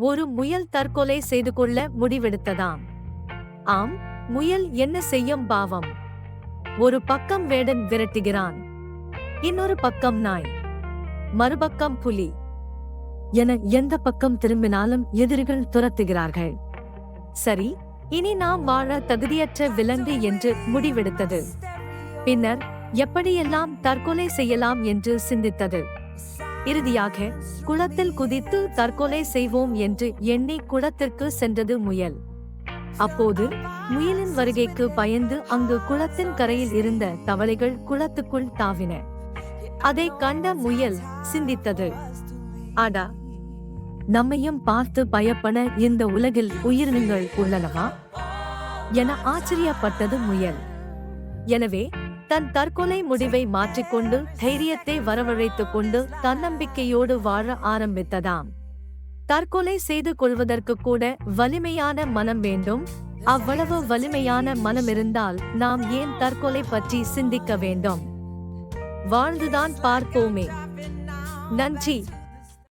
ஒரு முயல் தற்கொலை செய்து கொள்ள முடிவெடுத்ததாம். ஆம் முயல் என்ன செய்யும் பாவம்? ஒரு பக்கம் வேடன் விரட்டுகிறான் இன்னொரு பக்கம் நாய். மறுபக்கம் புலி. என எந்த பக்கம் திரும்பினாலும் எதிரிகள் துரத்துகிறார்கள். சரி இனி நாம் வாழ தகுதியற்ற விலங்கு என்று முடிவெடுத்தது. பின்னர் எப்படியெல்லாம் தற்கொலை செய்யலாம் என்று சிந்தித்தது. இறுதியாக குளத்தில் குதித்து தற்கொலை செய்வோம் என்று எண்ணி குளத்திற்கு சென்றது முயல். அப்போது முயலின் வருகைக்கு பயந்து அங்கு குளத்தின் கரையில் இருந்த தவளைகள் குளத்துக்குள் தாவின. அதை கண்ட முயல் சிந்தித்தது. ஆடா நம்மையும் பார்த்து பயப்பட இந்த உலகில் உயிரினங்கள் உள்ளனவா? என ஆச்சரியப்பட்டது முயல். எனவே தன் தற்கொலை முடிவை மாற்றிக்கொண்டு தைரியத்தை வரவழைத்துக் கொண்டு தன்னம்பிக்கையோடு வாழ ஆரம்பித்ததாம். தற்கொலை செய்து கொள்வதற்கு கூட வலிமையான மனம் வேண்டும். அவ்வளவு வலிமையான மனம் இருந்தால் நாம் ஏன் தற்கொலை பற்றி சிந்திக்க வேண்டும்? வாழ்ந்துதான் பார்ப்போமே. நன்றி.